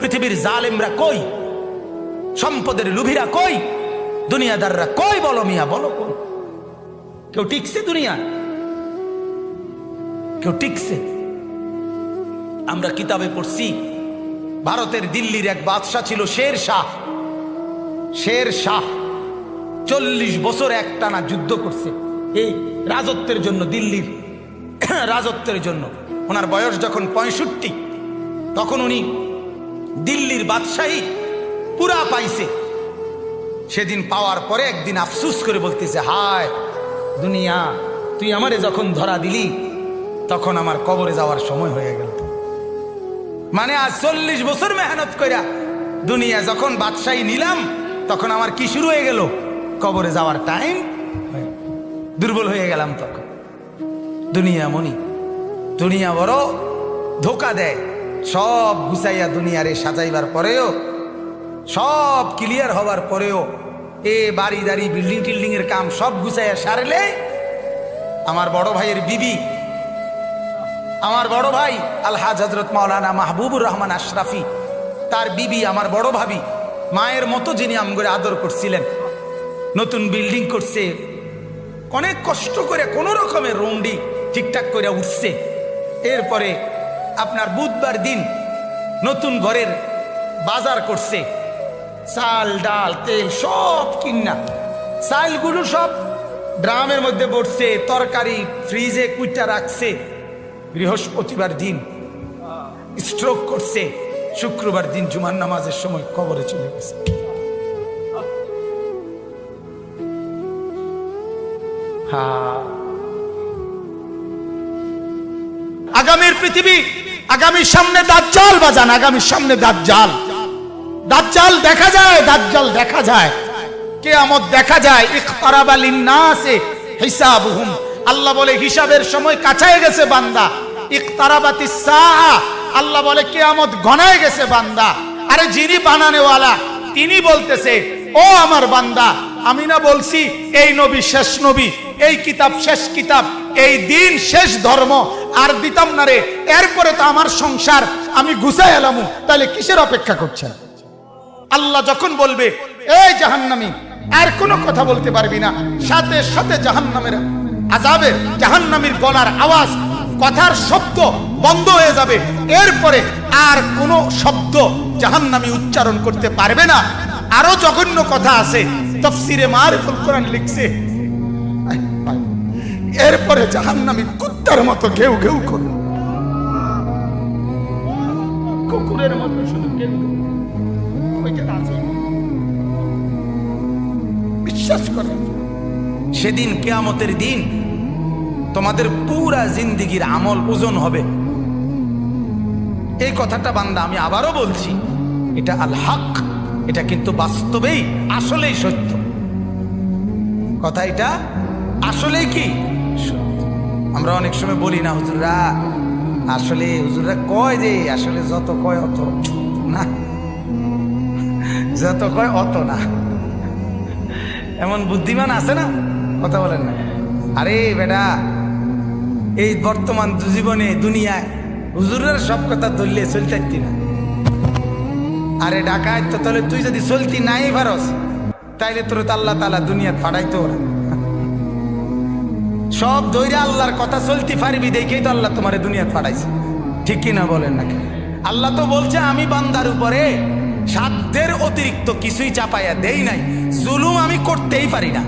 পৃথিবীর জালেমরা কই? সম্পদের লুভিরা কই? দুনিয়াদাররা কই বলো মিয়া, বলো কেউ টিকছে দুনিয়া কেউ টিকছে? আমরা কিতাবে পড়ছি, ভারতের দিল্লির এক বাদশাহ ছিল শের শাহ। শের শাহ চল্লিশ বছর একটানা যুদ্ধ করছে। এই রাজত্বের জন্য, দিল্লির রাজত্বের জন্য। ওনার বয়স যখন পঁয়ষট্টি, তখন উনি দিল্লির বাদশাহী পুরা পাইছে। সেদিন পাওয়ার পরে একদিন আফসুস করে বলতেছে, হায়, দুনিয়া, তুই আমারে যখন ধরা দিলি, তখন আমার কবরে যাওয়ার সময় হয়ে গেল। মানে আজ চল্লিশ বছর মেহনত কইরা দুনিয়া যখন বাদশাহী নিলাম, তখন আমার কি শুরু হয়ে গেল? কবরে যাওয়ার টাইম দুর্বল হয়ে গেলাম তখন। দুনিয়া মনি, দুনিয়া বড় ধোকা দেয়। সব গুছাইয়া দুনিয়ারে সাজাইবার পরেও, সব ক্লিয়ার হবার পরেও এ বাড়ি দাড়ি বিল্ডিং টিল্ডিং এর কাম সব গুছাইয়া সারলে আমার বড় ভাইয়ের বিবি, আমার বড় ভাই আলহাজ হজরত মাওলানা মাহবুবুর রহমান আশরাফি, তার বিবি আমার বড় ভাবি, মায়ের মতো যিনি আমগরে আদর করছিলেন, নতুন বিল্ডিং করছে, অনেক কষ্ট করে কোনো রকমের রুমডি ঠিকঠাক করে উঠছে, এরপরে আপনার বুধবার দিন নতুন ঘরের বাজার করছে। চাল, ডাল, তেল সব কিনা। চালগুলো সব ড্রামের মধ্যে পড়ছে তরকারি ফ্রিজে কুইটা রাখছে। বৃহস্পতিবার দিন স্ট্রোক করছে। শুক্রবার দিন জুমার নামাজের সময় কবরে চলে গেছে। আগামীর পৃথিবী আগামীর সামনে দাঁত দাজ্জাল বাজান আগামীর সামনে দাজ্জাল। দাজ্জাল দেখা যায় দাঁত দাজ্জাল দেখা যায়। কেয়ামত দেখা যায়, ইখতারাবা লিন্নাসে হিসাবুহুম। আল্লাহ বলে, হিসাবের সময় কাছায় গেছে বান্দা। ইখতারাবাতিস সাআ আল্লাহ বলে, কেয়ামত ঘনায় গেছে বান্দা। আরে যিনি বানানেওয়ালা, তিনি বলতেছে, ও আমার বান্দা, আমি না বলছি, এই নবী শেষ নবী, এই কিতাব শেষ কিতাব, এই দিন শেষ ধর্ম আর দিতাম না রে। এরপরে তো আমার সংসার, আমি গুছাই এলামু। তাহলে কিসের অপেক্ষা করছেন আল্লাহ যখন বলবে, এই জাহান্নামি, আর কোনো কথা বলতে পারবি না। সাথে সাথে জাহান্নামের আজাবের জাহান্নামীর গলার আওয়াজ, কথার শব্দ বন্ধ হয়ে যাবে। এরপরে আর কোনো শব্দ জাহান্নামী উচ্চারণ করতে পারবে না। আরও জঘন্য কথা আছে। তফসিরে মারিফুল কোরআন লিখছে। এরপরে জাহান্নামী কুত্তার মতো ঘেউ ঘেউ করবে কুকুরের মতো শুধু ঘেউ বিশ্বাস করেন। সেদিন কেয়ামতের দিন তোমাদের পুরা জিন্দিগির আমল ওজন হবে। এই কথাটা বান্দা আমি আবারও বলছি এটা আল হক এটা কিন্তু বাস্তবেই আসলেই সত্য। কথা এটা আসলেই কি। আমরা অনেক সময় বলি না, হুজুররা, আসলে হুজুররা কয় যে, আসলে যত কয় অত না। যত কয় অত না। এমন বুদ্ধিমান আছে না? কথা বলেন না। আরে বেটা, এই বর্তমান জীবনে দুনিয়ায় হুজুরের সব কথা ধরলে চলতে না। আরে ডাকায় তো তাহলে তুই যদি চলতি নাই ভারস তাইলে তোর তো আল্লাহ তালা দুনিয়া ফাটাইতো ওরা সব দৈরে আল্লাহর কথা চলতি পারবি দেখেই তো আল্লাহ তোমার দুনিয়া ফাটাইছে ঠিক কিনা বলেন নাকি? আল্লাহ তো বলছে, আমি বান্দার উপরে সাধ্যের অতিরিক্ত কিছুই চাপাইয়া দেই নাই। জুলুম আমি করতেই পারি না।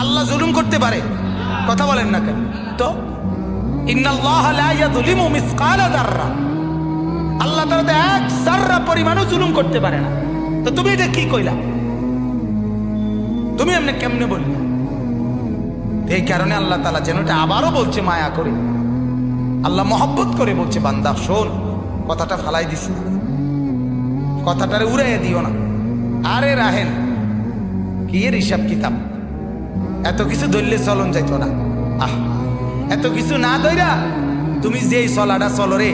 আল্লাহ জুলুম করতে পারে? কথা বলেন না কেন? তো আল্লাহ তাআলা তো এক যাররা পরিমাণও জুলুম করতে পারে না। তো তুমি এটা কি কইলা? তুমি এমনি কেমনে বললে? এই কারণে আল্লাহ তালা যেন এটা আবারও বলছে, মায়া করে। আল্লাহ মহব্বত করে বলছে, বান্দা, শোন, কথাটা ফালাই দিস কথাটারে উড়াইয়া দিও না। আরে রাহেন কি এর হিসাব কিতাব? এত কিছু ধরলে চলন যাইতো না। আহ, এত কিছু না দইরা তুমি যে এই চলাটা চলো রে,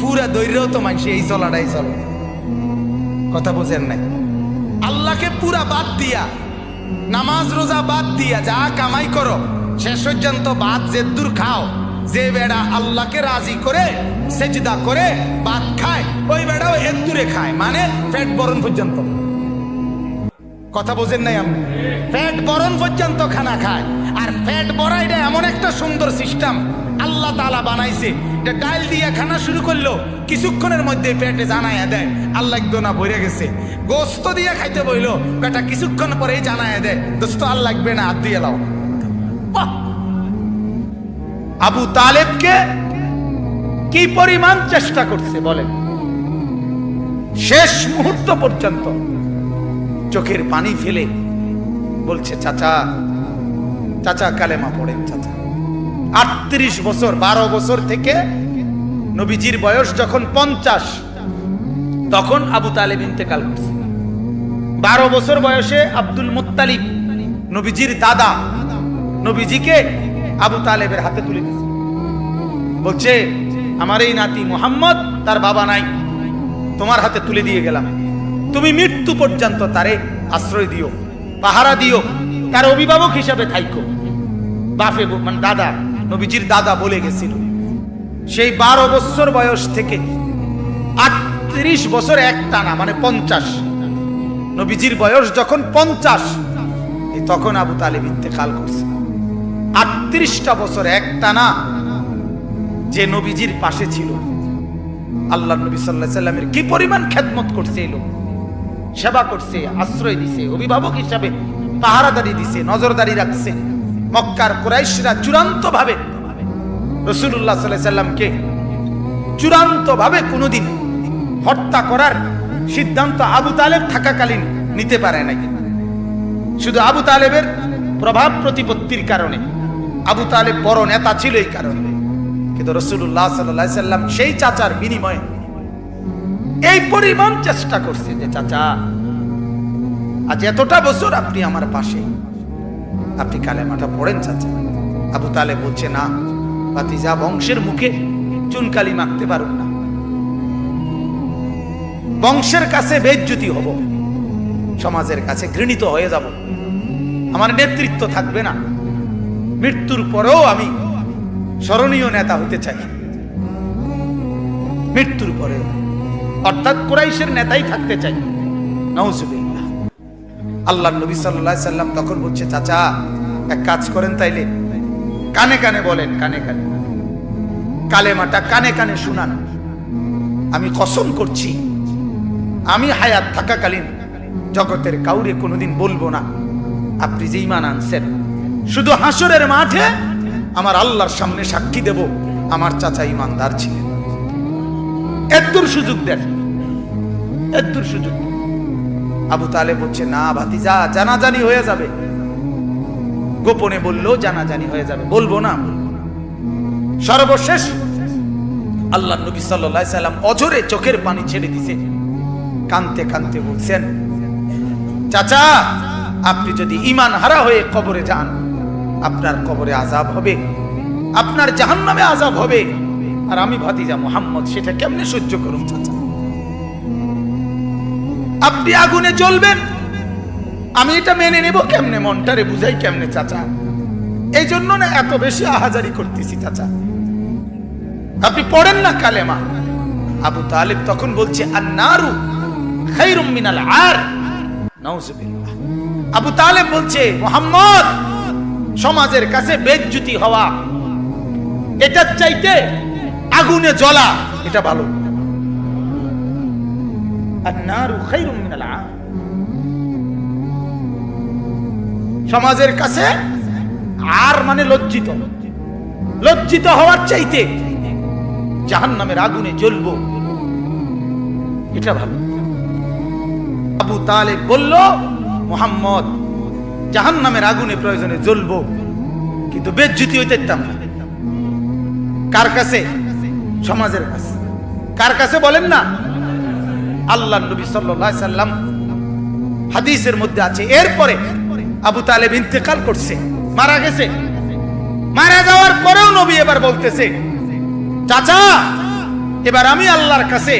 পুরা দৈর্যও তো মানছি এই চলাটাই চলো। কথা বুঝেন নাই? আল্লাহকে পুরা বাদ দিয়া, নামাজ, রোজা বাদ দিয়া যা কামাই করো শেষ পর্যন্ত বাদ যে দূর খাও। যে বেড়া আল্লাহকে রাজি করে, সেজদা করে, ভাত খায়, ওই বেড়াও এর দূরে খায়। মানে পেট বরণ পর্যন্ত। কথা বোঝেন নাই আপনি? পেট বরণ পর্যন্ত খানা খায়। আর পেট বড়াইটা এমন একটা সুন্দর সিস্টেম। আল্লাহ তালা বানাইছে। এটা ডাল দিয়ে খানা শুরু করল, কিছুক্ষণের মধ্যে পেটে জানাইয়া দেয়। আল্লাহ একদম না ভরে গেছে। গোস্ত দিয়ে খাইতে বইলো। বেটা কিছুক্ষণ পরেই জানাইয়া দেয়। দোস্ত, আর লাগবে না হাত দিয়ে লাও! আবু তালেবকে কি পরিমাণ চেষ্টা করছে বলেন? শেষ মুহূর্ত পর্যন্ত চোখের পানি ফেলে বলছে, চাচা চাচা কালেমা পড়েন, চাচা। আটত্রিশ বছর, বারো বছর থেকে নবীজির বয়স যখন পঞ্চাশ, তখন আবু তালেব ইন্তেকাল করছে। বারো বছর বয়সে আব্দুল মুত্তালিব, নবীজির দাদা নবীজিকে আবু তালেবের হাতে তুলে দিয়েছে। বলছে, আমার এই নাতি মোহাম্মদ, তার বাবা নাই। তোমার হাতে তুলে দিয়ে গেলাম। তুমি মৃত্যু পর্যন্ত তারে আশ্রয় দিও, পাহারা দিও, তার অভিভাবক হিসাবে থাইকো। বাপে মানে দাদা, নবীজির দাদা বলে গেছিল। সেই বারো বছর বয়স থেকে আটত্রিশ বছর এক টানা মানে পঞ্চাশ। নবীজির বয়স যখন পঞ্চাশ তখন আবু তালেব ইন্তেকাল করছে। আটত্রিশটা বছর এক টানা যে নবীজির পাশে ছিল। আল্লাহ নবী সাল্লাহ সাল্লামের কি পরিমাণ খেদমত করছে সেবা করছে, আশ্রয় দিছে, অভিভাবক হিসাবে পাহারাদারি দিছে, নজরদারি রাখছে। মক্কার কুরাইশরা চূড়ান্ত ভাবে রসুল্লাহ সাল্লাহ সাল্লামকে চূড়ান্ত ভাবে কোনোদিন হত্যা করার সিদ্ধান্ত আবু তালেব থাকাকালীন নিতে পারে নাই। শুধু আবু তালেবের প্রভাব প্রতিপত্তির কারণে। আবু তালেব বড় নেতা ছিল এই কারণে। কিন্তু রসুল্লাহ সাল্লাহ সাল্লাম সেই চাচার বিনিময়ে এই পরিমাণ চেষ্টা করছে যে, চাচা, আজ এতটা বছর আপনি আমার পাশে। আপনি কালেমাটা পড়েন, চাচা। আবু তালে বলছে, না, ভাতিজা বংশের মুখে চুনকালি মাখতে পারুন না। বংশের কাছে বেজ্জুতি হব। সমাজের কাছে ঘৃণিত হয়ে যাব। আমার নেতৃত্ব থাকবে না। মৃত্যুর পরেও আমি স্মরণীয় নেতা হতে চাই। মৃত্যুর পরেও অর্থাৎ কোরাইশের নেতাই থাকতে চাই। আল্লাহ নবী সাল্লাহ সাল্লাম তখন বলছে, চাচা, এক কাজ করেন তাইলে। কানে কানে বলেন, কানে কানে। কালেমাটা কানে কানে শুনান। আমি কসম করছি, আমি হায়াত থাকাকালীন জগতের কাউরে কোনোদিন বলব না। আপনি যে ইমান আনছেন শুধু হাসরের মাঠে আমার আল্লাহর সামনে সাক্ষী দেব, আমার চাচা ইমানদার ছিলেন। এদ্দুর সুযোগ দেন। এদ্দুর সুযোগ। আবু তালে বলছে, না ভাতিজা, জানাজানি হয়ে যাবে। গোপনে বললেও জানাজানি হয়ে যাবে। বলব না সর্বশেষ আল্লাহ নবী সাল্লাহ সাল্লাম অজরে চোখের পানি ছেড়ে দিছে। কানতে কানতে বলছেন, চাচা, আপনি যদি ইমান হারা হয়ে কবরে যান আপনার কবরে আজাব হবে, আপনার জাহান্নামে আজাব হবে। আর আমি ভাতিজা মোহাম্মদ, সেটা কেমনে সহ্য করুন আপনি আগুনে জ্বলবেন। আমি এটা মেনে নেব কেমনে, মনটারে বুঝাই কেমনে চাচা? এই জন্য না এত বেশি আহাজারি করতেছি চাচা। আপনি পড়েন না কালেমা। আবু তালেব তখন বলছে, আন্নারু খাইরুম মিনাল আর। আবু তালেব বলছে, মোহাম্মদ সমাজের কাছে বেজ্জুতি হওয়া। এটার চাইতে আগুনে জ্বলা, এটা ভালো। সমাজের কাছে আর মানে লজ্জিত। লজ্জিত হওয়ার চাইতে জাহান নামের আগুনে জ্বলবো। এটা ভালো। আবু তালেব বলল, মোহাম্মদ জাহান নামের আগুনে প্রয়োজনে জ্বলবো, কিন্তু বেজ্জুতি হইতে না। কার কাছে? সমাজের কাছে। কার কাছে বলেন না? আল্লাহ নবী সাল্লাল্লাহু সাল্লাম হাদিসের মধ্যে আছে, এরপরে আবু তালেব ইন্তেকাল করছে, মারা গেছে। মারা যাওয়ার পরেও নবী এবার বলতেছে, চাচা, এবার আমি আল্লাহর কাছে,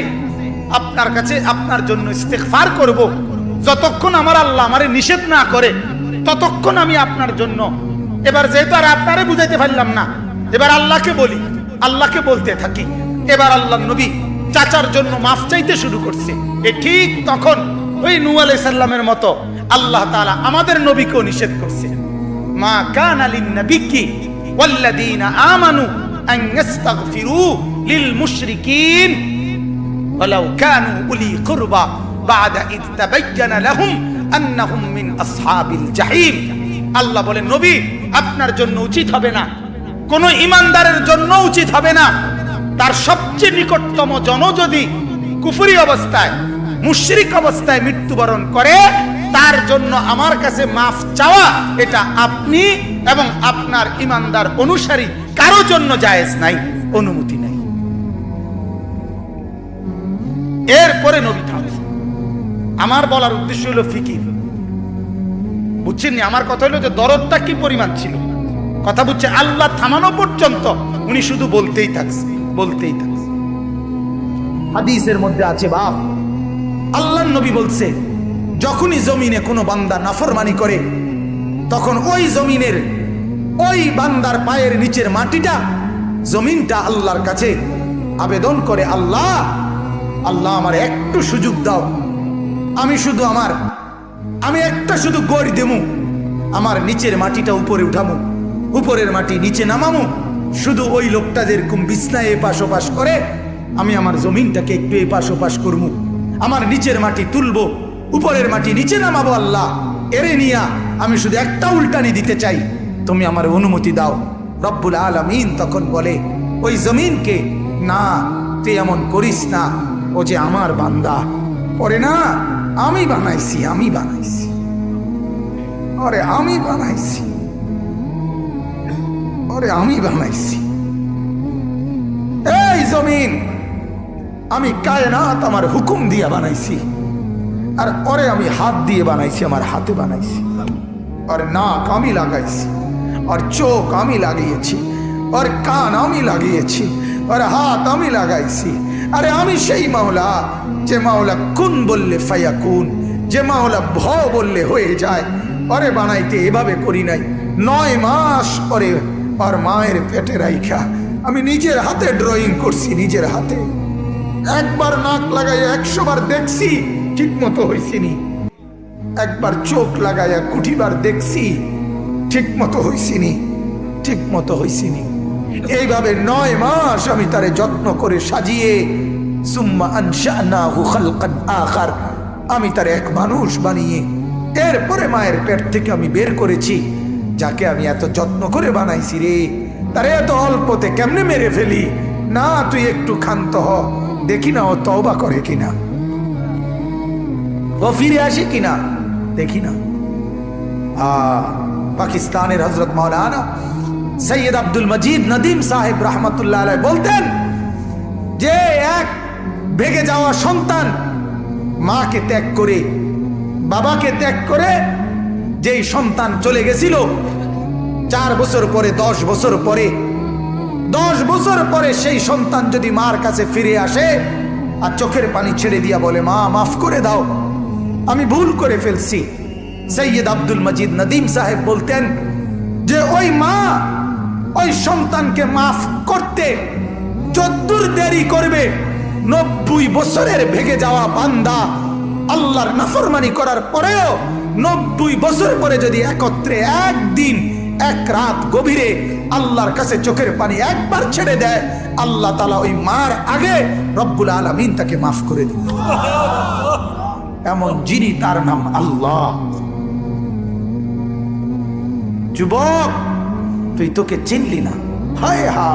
আপনার কাছে, আপনার জন্য ইস্তেগফার করব। যতক্ষণ আমার আল্লাহ আমারে নিষেধ না করে ততক্ষণ আমি আপনার জন্য এবার যেহেতু আর আপনারে বুঝাইতে পারলাম না এবার আল্লাহকে বলি আল্লাহকে বলতে থাকি এবার আল্লাহ নবী চাচার জন্য মাফ চাইতে শুরু করছে এ ঠিক তখন ওই নু আলাইসাল্লামের মতো আল্লাহ তাআলা আমাদের নবীকেও নিষেধ করছে মা কান আলিন নবিকি ওয়াল্লাযীনা আমানু আন ইস্তাগফিরু লিল মুশরিকিন ولو كانوا أولي قربى بعد إذ تبين لهم আন্নাহুম মিন আসহাবিল জাহিম। আল্লাহ বলেন, নবী, আপনার জন্য উচিত হবে না। কোন ইমানদারের জন্য উচিত হবে না। তার সবচেয়ে নিকটতম জন যদি কুফুরি অবস্থায়, মুশরিক অবস্থায় মৃত্যুবরণ করে, তার জন্য আমার কাছে মাফ চাওয়া, এটা আপনি এবং আপনার ইমানদার অনুসারী কারও জন্য জায়েজ নাই, অনুমতি নাই। এরপরে নবী থাম আমার বলার উদ্দেশ্য হলো ফিকির। বুঝছেন? আমার কথা হলো যে দরদটা কি পরিমাণ ছিল? কথা বুঝছে, আল্লাহ থামানো পর্যন্ত উনি শুধু বলতেই থাকছে বলতেই থাকছে। হাদিসের মধ্যে আছে, বাপ, আল্লাহ নবী বলছে, যখনই জমিনে কোনো বান্দা নাফরমানি করে, তখন ওই জমিনের ওই বান্দার পায়ের নিচের মাটিটা জমিনটা আল্লাহর কাছে আবেদন করে, আল্লাহ আল্লাহ আমার একটু সুযোগ দাও। আমি শুধু আমার, আমি একটা শুধু গড় দেমু। আমার নিচের মাটিটা উপরে উঠামু। উপরের মাটি নিচে নামামু। শুধু ওই লোকটা যেরকম বিছনায় এপাশ ওপাশ করে, আমি আমার জমিনটাকে একটু এপাশ ওপাশ করব আমার নিচের মাটি তুলবো, উপরের মাটি নিচে নামাবো আল্লাহ। এরে নিয়া, আমি শুধু একটা উল্টানি দিতে চাই। তুমি আমার অনুমতি দাও। রব্বুল আলমিন তখন বলে, ওই জমিনকে না, তুই এমন করিস না, ও যে আমার বান্দা। পরে না? আমি বানাইছি আমি বানাইছি। আরে, আমি বানাইছি। আরে, আমি বানাইছি। এই জমিন, আমি কায়নাত আমার হুকুম দিয়ে বানাইছি। আর পরে আমি হাত দিয়ে বানাইছি, আমার হাতে বানাইছি। আর নাক আমি লাগাইছি, আর চোখ আমি লাগিয়েছি, আর কান আমি লাগিয়েছি, আর হাত আমি লাগাইছি। আরে আমি সেই মাওলা, যে মাওলা কুন বললে ফাইয়া কুন যে মাওলা ভ বললে হয়ে যায়। পরে বানাইতে এভাবে করি নাই। নয় মাস পরে আর মায়ের পেটে রাইখা। আমি নিজের হাতে ড্রয়িং করছি, নিজের হাতে। একবার নাক লাগাই একশো বার দেখছি ঠিক মতো হয়েছিনি একবার চোখ লাগাইয়া কুঠিবার দেখছি ঠিক মতো হইছিনি ঠিক মতো হইছিনি এইভাবে নয় মাস আমি তারে যত্ন করে সাজিয়ে, সুম্মা আনশানাহু খালকান আখার, আমি তার এক মানুষ বানিয়ে, এরপরে মায়ের পেট থেকে আমি বের করেছি, যাকে আমি এত যত্ন করে বানাইছি রে, তারে এত অল্পতে কেমনে মেরে ফেলি? না, তুই একটু ক্ষান্ত হ, দেখি না ও তওবা করে কিনা। ও ফিরে আসে কিনা? দেখি না। পাকিস্তানের হজরত মৌলানা সৈয়দ আব্দুল মজিদ নদীম সাহেব রহমতুল্লাহ আলাই বলতেন, যে এক ভেগে যাওয়া সন্তান মাকে ত্যাগ করে, বাবাকে ত্যাগ করে যেই সন্তান চলে গেছিল, চার বছর পরে, দশ বছর পরে, দশ বছর পরে সেই সন্তান যদি মার কাছে ফিরে আসে আর চোখের পানি ছেড়ে দিয়া বলে, মা, মাফ করে দাও, আমি ভুল করে ফেলছি। সৈয়দ আব্দুল মজিদ নদীম সাহেব বলতেন, যে ওই মা ওই সন্তানকে মাফ করতে যদ্দূর দেরি করবে, নব্বই বছরের ভেগে যাওয়া বান্দা আল্লাহর নাফরমানি করার পরেও নব্বই বছর পরে যদি একত্রে একদিন, এক রাত গভীরে আল্লাহর কাছে চোখের পানি একবার ছেড়ে দেয়, আল্লাহ তালা ওই মার আগে রব্বুল আলমিন তাকে মাফ করে দিল। এমন যিনি তার নাম আল্লাহ। যুবক তুই তোকে চিনলি না। হায় হা